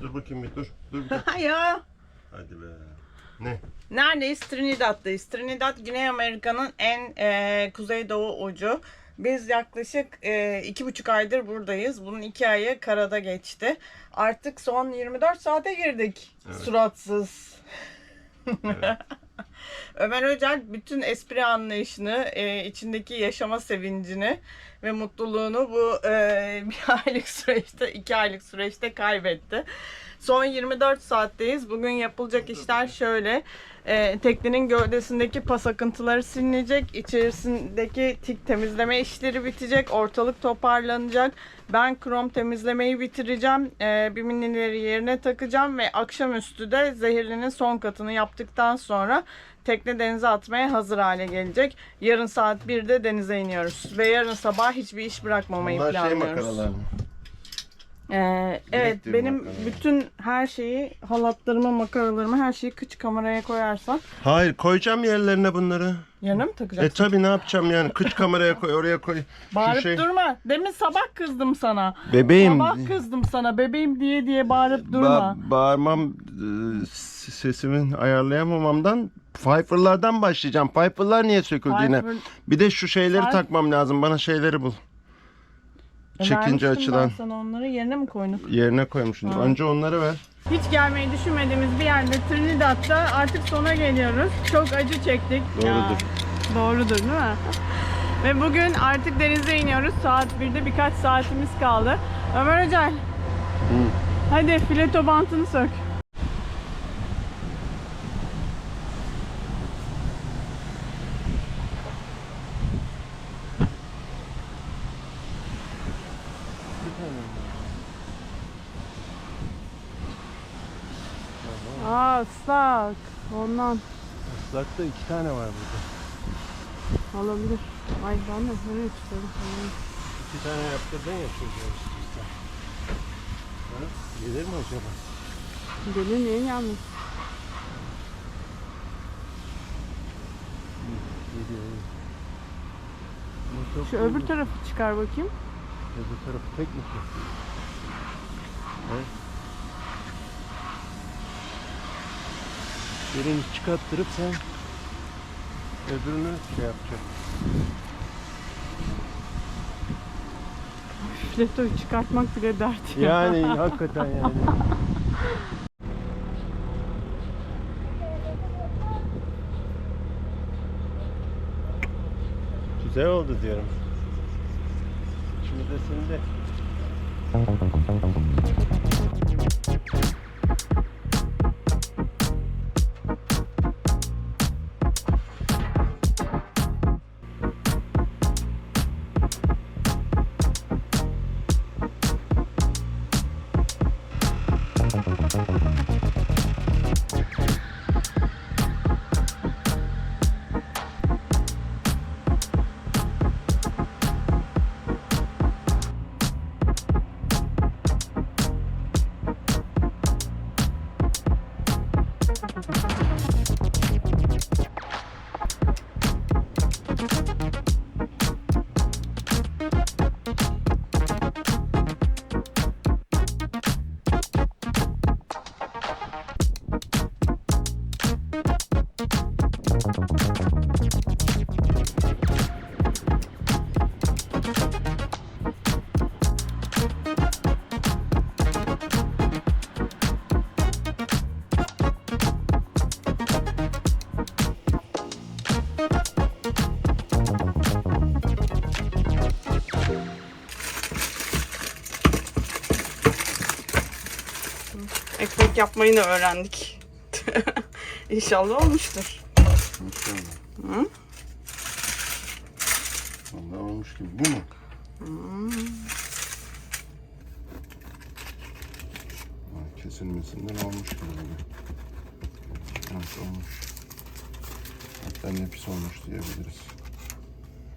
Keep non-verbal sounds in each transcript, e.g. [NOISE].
Dur bakayım bir dur. Dur bir [LAUGHS] dakika. ya. Hadi be. Ne? Neredeyiz? Trinidad'dayız. Trinidad Güney Amerika'nın en e, kuzeydoğu ucu. Biz yaklaşık e, iki buçuk aydır buradayız. Bunun iki ayı karada geçti. Artık son 24 saate girdik. Evet. Suratsız. Evet. [LAUGHS] [LAUGHS] Ömer Öcal bütün espri anlayışını, e, içindeki yaşama sevincini ve mutluluğunu bu e, [LAUGHS] bir aylık süreçte, iki aylık süreçte kaybetti. Son 24 saatteyiz. Bugün yapılacak işler şöyle. E, teknenin gövdesindeki pas akıntıları silinecek. içerisindeki tik temizleme işleri bitecek. Ortalık toparlanacak. Ben krom temizlemeyi bitireceğim. E, biminileri yerine takacağım ve akşamüstü de zehirlinin son katını yaptıktan sonra tekne denize atmaya hazır hale gelecek. Yarın saat 1'de denize iniyoruz. Ve yarın sabah hiçbir iş bırakmamayı Bunlar şey planlıyoruz. makaralar mı? Ee, evet benim makara. bütün her şeyi halatlarımı makaralarımı her şeyi kıç kameraya koyarsan Hayır koyacağım yerlerine bunları. yanına mı E takacaksın? tabi ne yapacağım yani kıç kameraya koy oraya koy. Bağırıp Şu şey. durma. Demin sabah kızdım sana. Bebeğim. Sabah kızdım sana bebeğim diye diye bağırıp durma. Ba- bağırmam e, s- sesimin ayarlayamamamdan Pfeiffer'lardan başlayacağım. Pfeiffer'lar niye söküldü yine? Pfeiffer- Bir de şu şeyleri Pfeiffer- takmam lazım. Bana şeyleri bul. Çekince vermiştim açılan Ben sana onları yerine mi koyduk? yerine koymuşsun. Ha. Önce onları ver. Hiç gelmeyi düşünmediğimiz bir yerde Trinidad'da artık sona geliyoruz. Çok acı çektik. Doğrudur. doğrudur değil mi? Ve bugün artık denize iniyoruz. Saat 1'de birkaç saatimiz kaldı. Ömer Hocam. Hadi fileto bantını sök. Aa ıslak. Ondan Islakta iki tane var burada. olabilir. Ay ben de nereye tutuyorum? İki tane yaptırdın ya çocuğa işte. Ha? Gelir mi acaba? Gelir niye gelmiş? Geliyor. Şu öbür tarafı çıkar bakayım. öbür tarafı tek mi? Evet. Birini çıkarttırıp sen öbürünü şey yapacak. Filetoyu çıkartmak bile dert ya. Yani [LAUGHS] hakikaten yani. Güzel oldu diyorum. Şimdi de senin de Ekmek yapmayı da öğrendik. [LAUGHS] İnşallah olmuştur. Hı? Vallahi olmuş gibi. Bu mu? Ay, Kesilmesinden olmuş gibi. Evet olmuş. Hatta nefis olmuş diyebiliriz.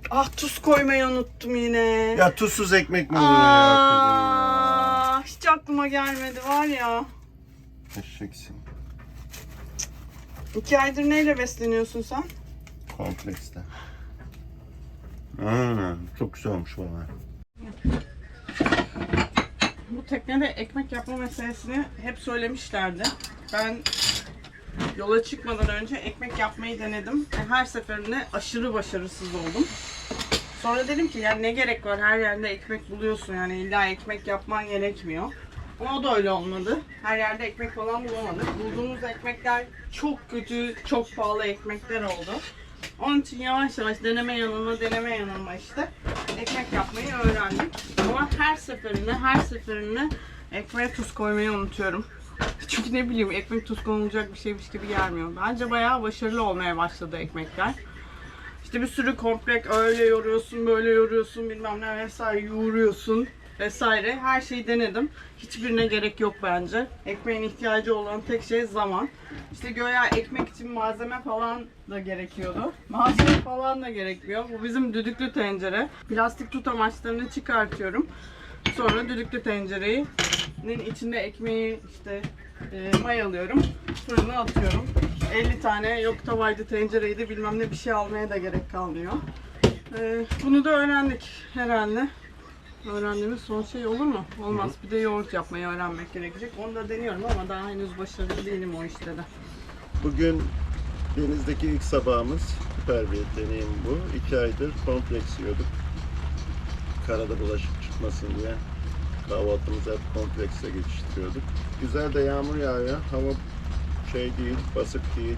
Ah tuz koymayı unuttum yine. Ya tuzsuz ekmek mi olur ya kızım ya? Aa, hiç aklıma gelmedi var ya. Eşeksin. İki aydır neyle besleniyorsun sen? Komplekste. Aa, çok güzel olmuş valla. bu teknede ekmek yapma meselesini hep söylemişlerdi. Ben yola çıkmadan önce ekmek yapmayı denedim. Her seferinde aşırı başarısız oldum. Sonra dedim ki yani ne gerek var her yerde ekmek buluyorsun yani illa ekmek yapman gerekmiyor. O da öyle olmadı. Her yerde ekmek falan bulamadık. Bulduğumuz ekmekler çok kötü, çok pahalı ekmekler oldu. Onun için yavaş yavaş deneme yanılma deneme yanılma işte ekmek yapmayı öğrendim. Ama her seferinde her seferinde ekmeğe tuz koymayı unutuyorum. [LAUGHS] Çünkü ne bileyim ekmek tuz konulacak bir şeymiş gibi gelmiyor. Bence bayağı başarılı olmaya başladı ekmekler. İşte bir sürü komplek öyle yoruyorsun, böyle yoruyorsun, bilmem ne vesaire yoğuruyorsun vesaire. Her şeyi denedim. Hiçbirine gerek yok bence. Ekmeğin ihtiyacı olan tek şey zaman. İşte göya ekmek için malzeme falan da gerekiyordu. [LAUGHS] Malzeme falan da gerekmiyor. Bu bizim düdüklü tencere. Plastik tutamaçlarını çıkartıyorum. Sonra düdüklü tencereyi içinde ekmeği işte e, mayalıyorum. Fırına atıyorum. 50 tane yok tavaydı tencereydi bilmem ne bir şey almaya da gerek kalmıyor. E, bunu da öğrendik herhalde. Öğrendiğimiz son şey olur mu? Olmaz. Bir de yoğurt yapmayı öğrenmek gerekecek. Onu da deniyorum ama daha henüz başarılı değilim o işte de. Bugün denizdeki ilk sabahımız. Süper bir deneyim bu. İki aydır kompleks yiyorduk. Karada bulaşık çıkmasın diye. Kahvaltımızı hep komplekse geçiştiriyorduk. Güzel de yağmur yağıyor. Hava şey değil, basık değil.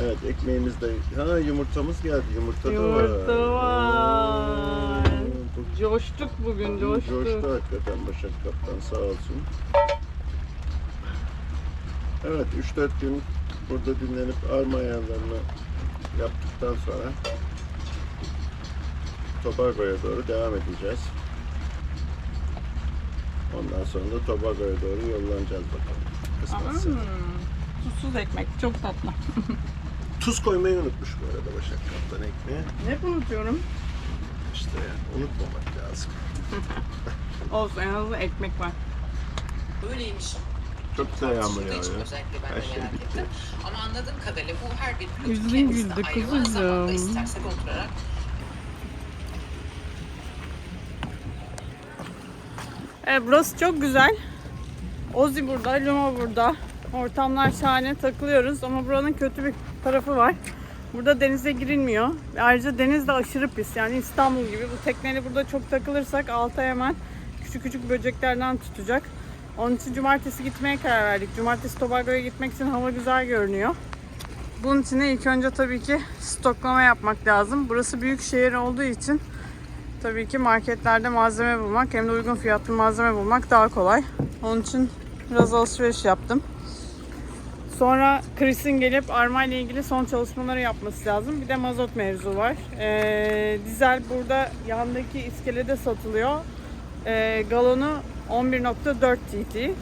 Evet ekmeğimiz de... Ha yumurtamız geldi. Yumurta, da var. Yumurta var. Coştuk bugün, coştuk. Coştu hakikaten Başak Kaptan sağ olsun. Evet 3-4 gün burada dinlenip arma ayarlarını yaptıktan sonra Tobago'ya doğru devam edeceğiz. Ondan sonra da Tobago'ya doğru yollanacağız bakalım. Kısmetse. Hmm, tuzsuz ekmek, çok tatlı. [LAUGHS] Tuz koymayı unutmuş bu arada Başak Kaptan ekmeğe. Hep unutuyorum. İşte yani unutmamak lazım. [LAUGHS] Olsun en azından ekmek var. Böyleymiş. Çok güzel yağmur için yağıyor. Özellikle ben Her de şey merak bitti. ettim. Ama anladığım kadarıyla bu her bir Yüzün kendisine güldü ayrı. kızım. Zamanda istersek oturarak Evet burası çok güzel. Ozi burada, Luma burada. Ortamlar şahane takılıyoruz ama buranın kötü bir tarafı var. Burada denize girilmiyor. Ayrıca deniz de aşırı pis. Yani İstanbul gibi. Bu tekneyle burada çok takılırsak alta hemen küçük küçük böceklerden tutacak. Onun için cumartesi gitmeye karar verdik. Cumartesi Tobago'ya gitmek için hava güzel görünüyor. Bunun için ilk önce tabii ki stoklama yapmak lazım. Burası büyük şehir olduğu için Tabii ki marketlerde malzeme bulmak hem de uygun fiyatlı malzeme bulmak daha kolay. Onun için biraz alışveriş yaptım. Sonra Chris'in gelip arma ile ilgili son çalışmaları yapması lazım. Bir de mazot mevzu var. Ee, dizel burada yandaki iskelede satılıyor. Ee, galonu 11.4 TT.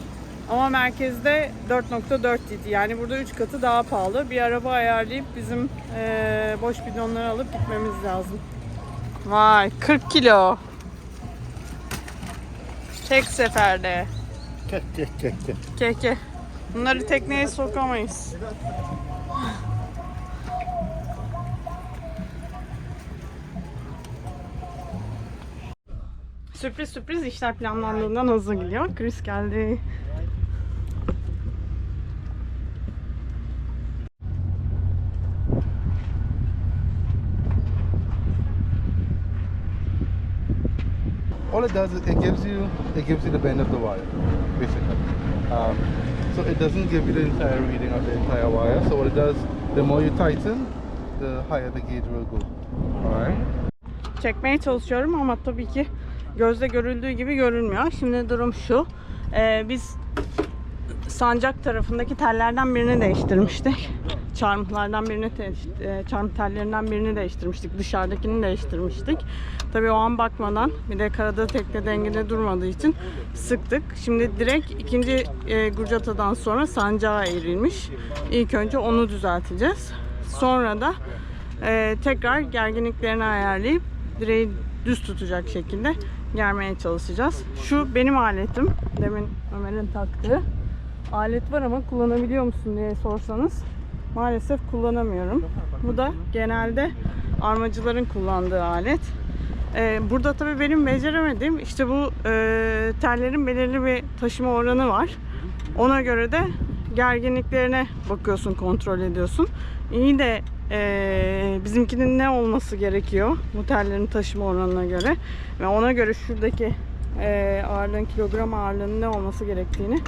Ama merkezde 4.4 TT. Yani burada 3 katı daha pahalı. Bir araba ayarlayıp bizim ee, boş bidonları alıp gitmemiz lazım. Vay 40 kilo. Tek seferde. Kek kek kek kek. Keke. Bunları tekneye sokamayız. Sürpriz sürpriz işler planlandığından hızlı gidiyor. Chris geldi. All it does is it gives you it gives you the bend of the wire basically um, so it doesn't give you the entire reading of the entire wire so what it does the more you tighten the higher the gauge will go all right çekmeye çalışıyorum ama tabii ki gözle görüldüğü gibi görünmüyor. Şimdi durum şu. Ee, biz sancak tarafındaki tellerden birini değiştirmiştik. Çarmıhlardan birini, e, çarmıh tellerinden birini değiştirmiştik. Dışarıdakini değiştirmiştik. Tabii o an bakmadan bir de karada tekne dengede durmadığı için sıktık. Şimdi direkt ikinci e, Gurcata'dan sonra sancağa eğrilmiş. İlk önce onu düzelteceğiz. Sonra da e, tekrar gerginliklerini ayarlayıp direği düz tutacak şekilde germeye çalışacağız. Şu benim aletim. Demin Ömer'in taktığı. Alet var ama kullanabiliyor musun diye sorsanız maalesef kullanamıyorum. Bu da genelde armacıların kullandığı alet. Ee, burada tabii benim beceremediğim işte bu e, tellerin belirli bir taşıma oranı var. Ona göre de gerginliklerine bakıyorsun, kontrol ediyorsun. İyi de e, bizimkinin ne olması gerekiyor bu tellerin taşıma oranına göre ve ona göre şuradaki e, ağırlığın kilogram ağırlığının ne olması gerektiğini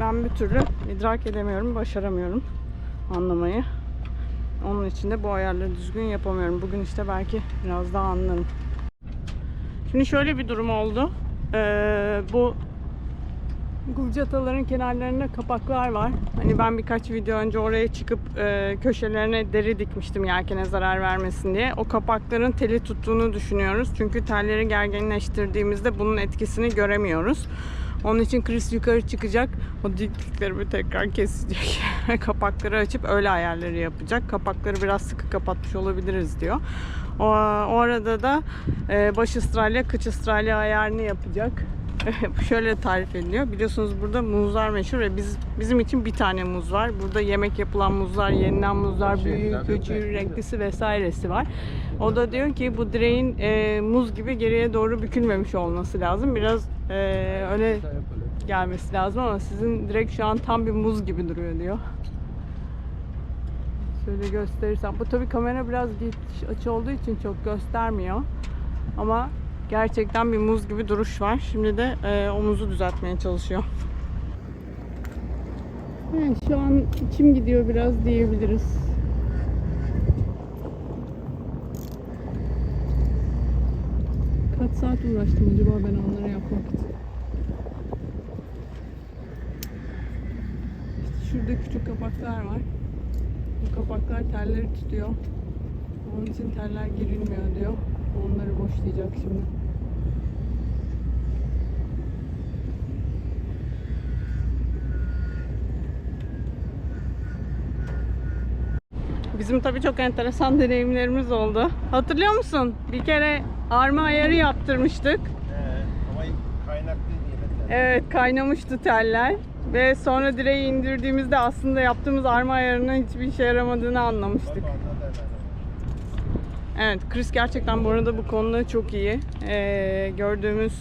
ben bir türlü idrak edemiyorum, başaramıyorum anlamayı. Onun için de bu ayarları düzgün yapamıyorum. Bugün işte belki biraz daha anlarım. Şimdi şöyle bir durum oldu. Ee, bu Gulcataların kenarlarında kapaklar var. Hani ben birkaç video önce oraya çıkıp e, köşelerine deri dikmiştim yelkene zarar vermesin diye. O kapakların teli tuttuğunu düşünüyoruz. Çünkü telleri gerginleştirdiğimizde bunun etkisini göremiyoruz. Onun için Chris yukarı çıkacak. O diktiklerimi tekrar kesecek. [LAUGHS] Kapakları açıp öyle ayarları yapacak. Kapakları biraz sıkı kapatmış olabiliriz diyor. O, o arada da e, baş ıstralya, kıç ıstralya ayarını yapacak. [LAUGHS] Şöyle tarif ediliyor. Biliyorsunuz burada muzlar meşhur ve biz bizim için bir tane muz var. Burada yemek yapılan muzlar, yenilen muzlar, büyüğü, küçüğü, renklisi vesairesi var. O da diyor ki bu direğin e, muz gibi geriye doğru bükülmemiş olması lazım. Biraz e, öyle gelmesi lazım ama sizin direkt şu an tam bir muz gibi duruyor diyor. Şöyle gösterirsem. Bu tabii kamera biraz geç açı olduğu için çok göstermiyor. Ama gerçekten bir muz gibi duruş var. Şimdi de e, omuzu düzeltmeye çalışıyor. Evet, şu an içim gidiyor biraz diyebiliriz. Kaç saat uğraştım acaba ben onları yapmak için? İşte şurada küçük kapaklar var. Bu kapaklar telleri tutuyor. Onun için teller girilmiyor diyor. Onları boşlayacak şimdi. Bizim tabii çok enteresan deneyimlerimiz oldu. Hatırlıyor musun? Bir kere arma ayarı yaptırmıştık. ama kaynaklı diye Evet kaynamıştı teller. Ve sonra direği indirdiğimizde aslında yaptığımız arma ayarının hiçbir işe yaramadığını anlamıştık. Evet, Chris gerçekten bu arada bu konuda çok iyi. Ee, gördüğümüz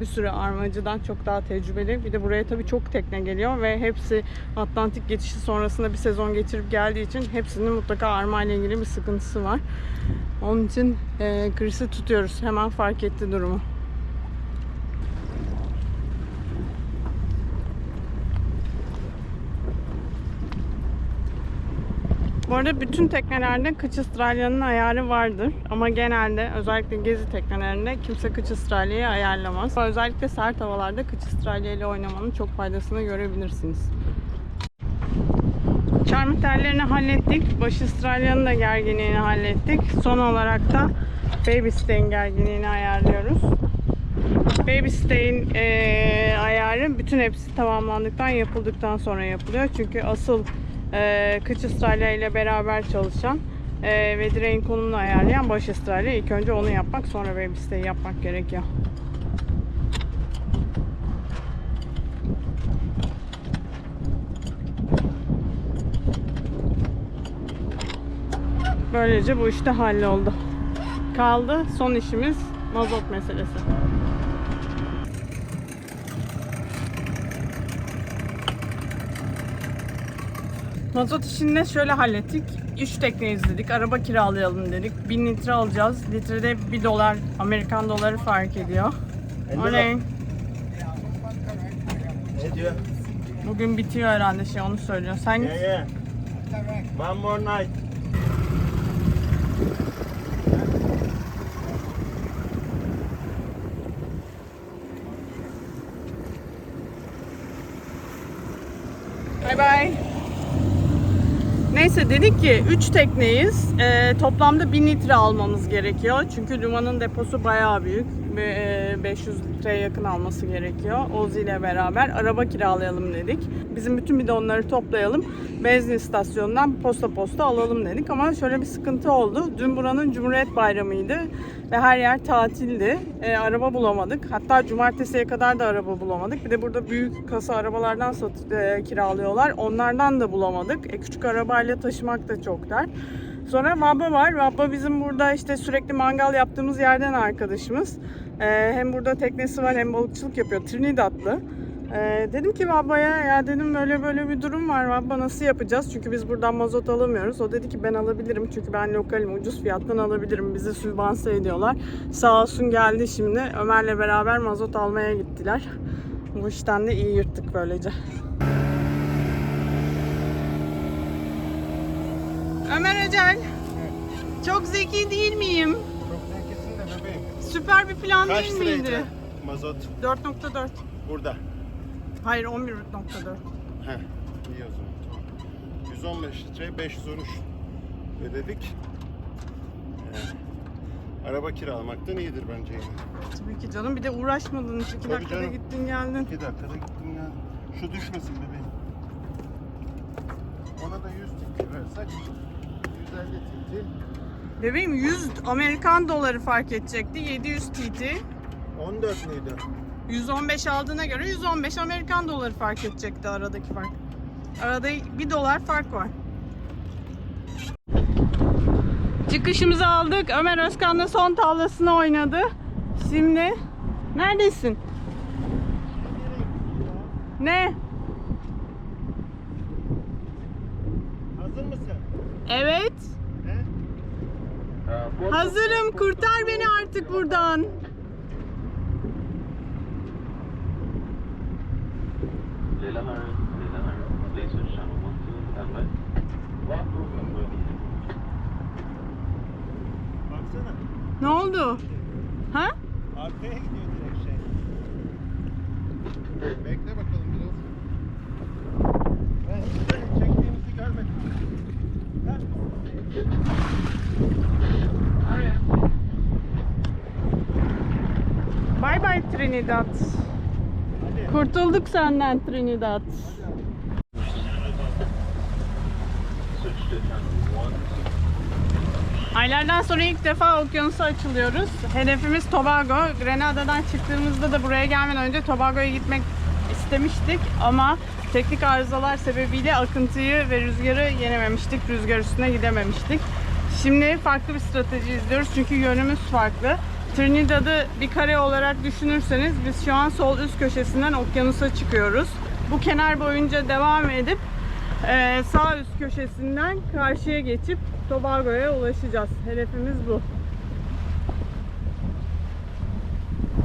bir sürü armacıdan çok daha tecrübeli. Bir de buraya tabii çok tekne geliyor ve hepsi Atlantik geçişi sonrasında bir sezon geçirip geldiği için hepsinin mutlaka arma ile ilgili bir sıkıntısı var. Onun için e, Chris'i tutuyoruz. Hemen fark etti durumu. Bu arada bütün teknelerde kıç ıstralya'nın ayarı vardır. Ama genelde özellikle gezi teknelerinde kimse kıç ıstralyayı ayarlamaz. Özellikle sert havalarda kıç ıstralya oynamanın çok faydasını görebilirsiniz. Çarmıh tellerini hallettik. Baş ıstralyanın da gerginliğini hallettik. Son olarak da baby stay'in gerginliğini ayarlıyoruz. Baby stay'in eee, ayarı bütün hepsi tamamlandıktan yapıldıktan sonra yapılıyor. Çünkü asıl eee kıç ıstralya ile beraber çalışan eee, ve direğin konumunu ayarlayan baş ıstralya. İlk önce onu yapmak sonra baby stay'i yapmak gerekiyor. Böylece bu işte halloldu. Kaldı son işimiz mazot meselesi. Mazot işini şöyle hallettik. 3 tekne izledik. Araba kiralayalım dedik. 1000 litre alacağız. Litrede 1 dolar, Amerikan doları fark ediyor. Oley. Ne diyor? Bugün bitiyor herhalde şey onu söylüyor. Sen Yeah, yeah. One more night. Bay bay. Neyse dedik ki 3 tekneyiz. Ee, toplamda 1000 litre almamız gerekiyor. Çünkü Luma'nın deposu bayağı büyük. E, 500 litreye yakın alması gerekiyor. Ozi ile beraber araba kiralayalım dedik. Bizim bütün bidonları toplayalım. Benzin istasyonundan posta posta alalım dedik. Ama şöyle bir sıkıntı oldu. Dün buranın Cumhuriyet Bayramı'ydı. Ve her yer tatildi. E, araba bulamadık. Hatta cumartesiye kadar da araba bulamadık. Bir de burada büyük kasa arabalardan sat, e, kiralıyorlar. Onlardan da bulamadık. E, küçük arabayla taşımak da çok dert. Sonra Vabba var. Vabba bizim burada işte sürekli mangal yaptığımız yerden arkadaşımız. Ee, hem burada teknesi var hem balıkçılık yapıyor. Trinidadlı. Ee, dedim ki Vabba'ya ya dedim böyle böyle bir durum var Vabba nasıl yapacağız? Çünkü biz buradan mazot alamıyoruz. O dedi ki ben alabilirim çünkü ben lokalim ucuz fiyattan alabilirim. Bizi sübvanse ediyorlar. Sağ olsun geldi şimdi. Ömer'le beraber mazot almaya gittiler. Bu işten de iyi yırttık böylece. Ömer Öcel. Çok zeki değil miyim? Çok zekisin de bebeğim. Süper bir plan Kaç değil miydi? liraydı mazot 4.4. burada? Hayır 11.4. Heh, iyi o zaman. Tamam. 115 litre 513 ödedik. Ee, araba kiralamaktan iyidir bence yine. Tabii ki canım. Bir de uğraşmadın. 2 Tabii dakikada canım. gittin geldin. 2 dakikada gittim ya. Şu düşmesin bebeğim. Ona da 100 tikli versek 150 tikli. Bebeğim 100 Amerikan doları fark edecekti. 700 TT. 14 müydü? 115 aldığına göre 115 Amerikan doları fark edecekti aradaki fark. Arada 1 dolar fark var. Çıkışımızı aldık. Ömer Özkan'la son tavlasını oynadı. Şimdi neredesin? Ne? Hazır mısın? Evet. He? Hazırım. Kurtar beni artık buradan. Ne oldu? Ha? Arkaya gidiyor direkt şey. Bekle bakalım biraz. Ben çektiğimizi görmedim. Bay bay Trinidad. Kurtulduk senden Trinidad. Aylardan sonra ilk defa okyanusa açılıyoruz. Hedefimiz Tobago. Grenada'dan çıktığımızda da buraya gelmeden önce Tobago'ya gitmek istemiştik ama teknik arızalar sebebiyle akıntıyı ve rüzgarı yenememiştik. Rüzgar üstüne gidememiştik. Şimdi farklı bir strateji izliyoruz çünkü yönümüz farklı. Trinidad'ı bir kare olarak düşünürseniz biz şu an sol üst köşesinden okyanusa çıkıyoruz. Bu kenar boyunca devam edip ee, sağ üst köşesinden karşıya geçip Tobago'ya ulaşacağız. Hedefimiz bu.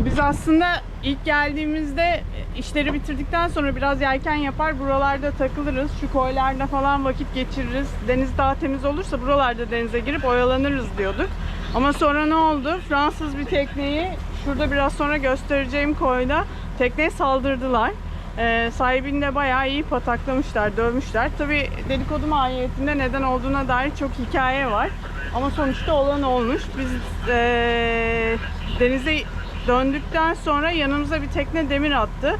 Biz aslında ilk geldiğimizde işleri bitirdikten sonra biraz yelken yapar buralarda takılırız. Şu koylarda falan vakit geçiririz. Deniz daha temiz olursa buralarda denize girip oyalanırız diyorduk. Ama sonra ne oldu? Fransız bir tekneyi şurada biraz sonra göstereceğim koyda tekneye saldırdılar. Ee, sahibini de bayağı iyi pataklamışlar, dövmüşler. Tabi dedikodu mahiyetinde neden olduğuna dair çok hikaye var. Ama sonuçta olan olmuş. Biz ee, denize döndükten sonra yanımıza bir tekne demir attı.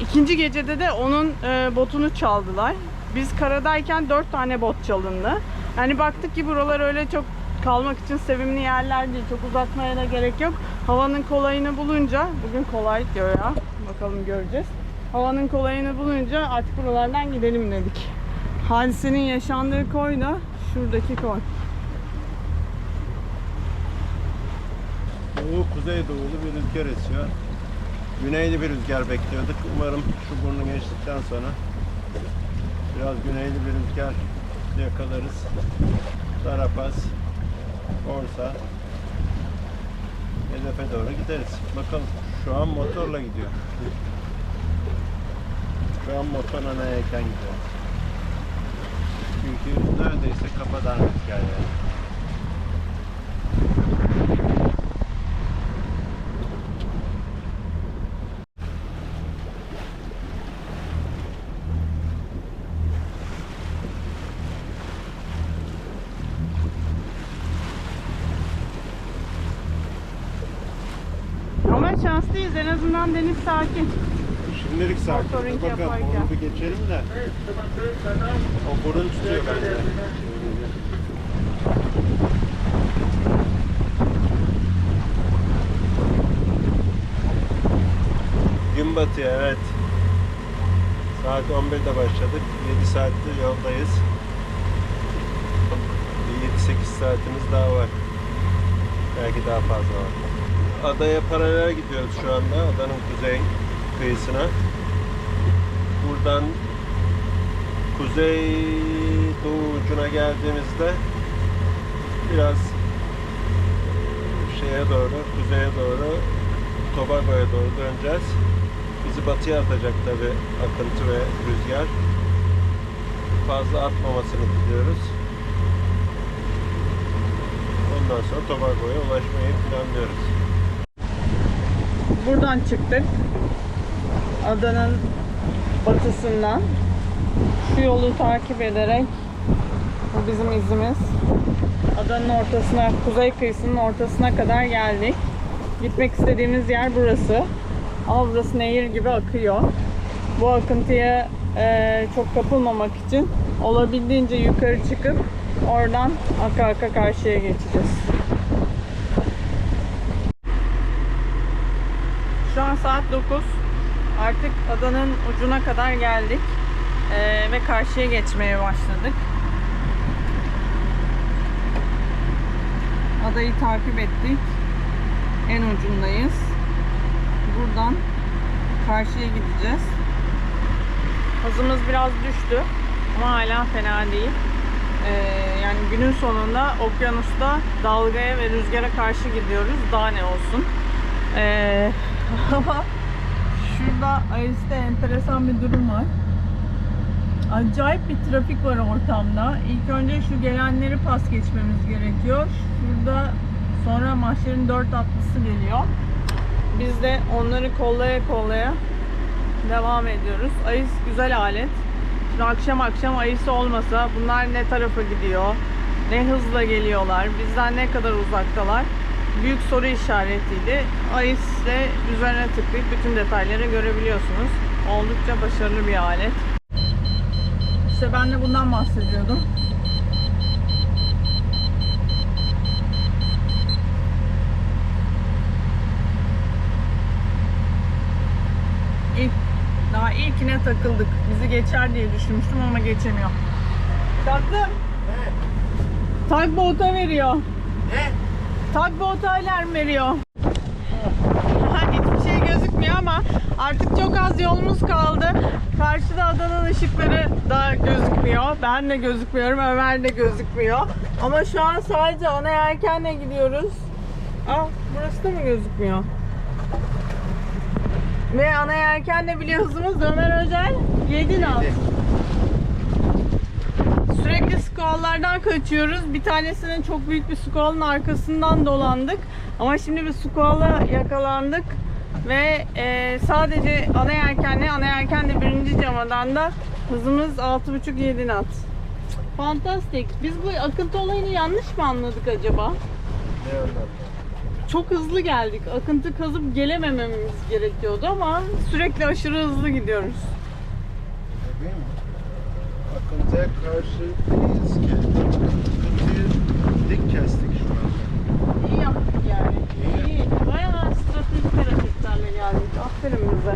İkinci gecede de onun e, botunu çaldılar. Biz karadayken dört tane bot çalındı. Yani baktık ki buralar öyle çok kalmak için sevimli yerler değil. Çok uzatmaya da gerek yok. Havanın kolayını bulunca, bugün kolay diyor ya. Bakalım göreceğiz. Havanın kolayını bulunca artık buralardan gidelim dedik. Hadisenin yaşandığı koy da şuradaki koy. Doğu kuzeydoğulu bir rüzgar esiyor. Güneyli bir rüzgar bekliyorduk. Umarım şu burnu geçtikten sonra biraz güneyli bir rüzgar yakalarız. Tarapaz, Borsa hedefe doğru gideriz. Bakalım. Şu an motorla gidiyor. Şu an motor ana yelken gidiyor. Çünkü neredeyse kafadan rüzgar yani. Ama azından deniz sakin. Şimdilik sakin. Motoring bakalım yaparken. onu bir geçelim de. O burun tutuyor bende. Gün batıyor evet. Saat 11'de başladık. 7 saattir yoldayız. 7-8 saatimiz daha var. Belki daha fazla var. Adaya paralel gidiyoruz şu anda. Adanın kuzey kıyısına. Buradan kuzey doğu ucuna geldiğimizde biraz şeye doğru, kuzeye doğru Tobago'ya doğru döneceğiz. Bizi batıya atacak tabi akıntı ve rüzgar. Fazla atmamasını diliyoruz. Ondan sonra Tobago'ya ulaşmayı planlıyoruz. Buradan çıktık. Adanın batısından. Şu yolu takip ederek bu bizim izimiz. Adanın ortasına, kuzey kıyısının ortasına kadar geldik. Gitmek istediğimiz yer burası. Ama burası nehir gibi akıyor. Bu akıntıya eee, çok kapılmamak için olabildiğince yukarı çıkıp oradan arka arka karşıya geçeceğiz. Şu an saat 9. Artık adanın ucuna kadar geldik. Ee, ve karşıya geçmeye başladık. Adayı takip ettik. En ucundayız. Buradan karşıya gideceğiz. Hızımız biraz düştü. Ama hala fena değil. Ee, yani günün sonunda okyanusta dalgaya ve rüzgara karşı gidiyoruz. Daha ne olsun. Ee, [LAUGHS] ama şurada Aris'te enteresan bir durum var. Acayip bir trafik var ortamda. İlk önce şu gelenleri pas geçmemiz gerekiyor. Şurada sonra mahşerin dört atlısı geliyor. Biz de onları kollaya kollaya devam ediyoruz. Ayıs güzel alet. Şimdi akşam akşam ayısı olmasa bunlar ne tarafa gidiyor, ne hızla geliyorlar, bizden ne kadar uzaktalar büyük soru işaretiydi. Ayis ile üzerine tıklayıp bütün detayları görebiliyorsunuz. Oldukça başarılı bir alet. İşte ben de bundan bahsediyordum. İlk, daha ilkine takıldık. Bizi geçer diye düşünmüştüm ama geçemiyor. Tatlım. Tugboat'a veriyor. Tugboat alarm veriyor. Hiçbir şey gözükmüyor ama artık çok az yolumuz kaldı. Karşıda adanın ışıkları da gözükmüyor. Ben de gözükmüyorum, Ömer de gözükmüyor. Ama şu an sadece ana yelkenle gidiyoruz. Ah, burası da mı gözükmüyor? Ve ana yelkenle hızımız Ömer Özel 7 knot. Squall'lardan kaçıyoruz. Bir tanesinin çok büyük bir squall'ın arkasından dolandık. Ama şimdi bir squall'a yakalandık. Ve e, sadece ana yelkenle, ana yelken de birinci camadan da hızımız 6.5-7 knot. Fantastik. Biz bu akıntı olayını yanlış mı anladık acaba? Ne anlamda? Çok hızlı geldik. Akıntı kazıp gelemememiz gerekiyordu ama sürekli aşırı hızlı gidiyoruz. Değil mi? sıkıntıya karşı değiliz ki. Sıkıntıyı dik kestik şu anda. İyi yaptık yani. İyi. İyi. Bayağı stratejik hareketlerle geldik. Aferin bize.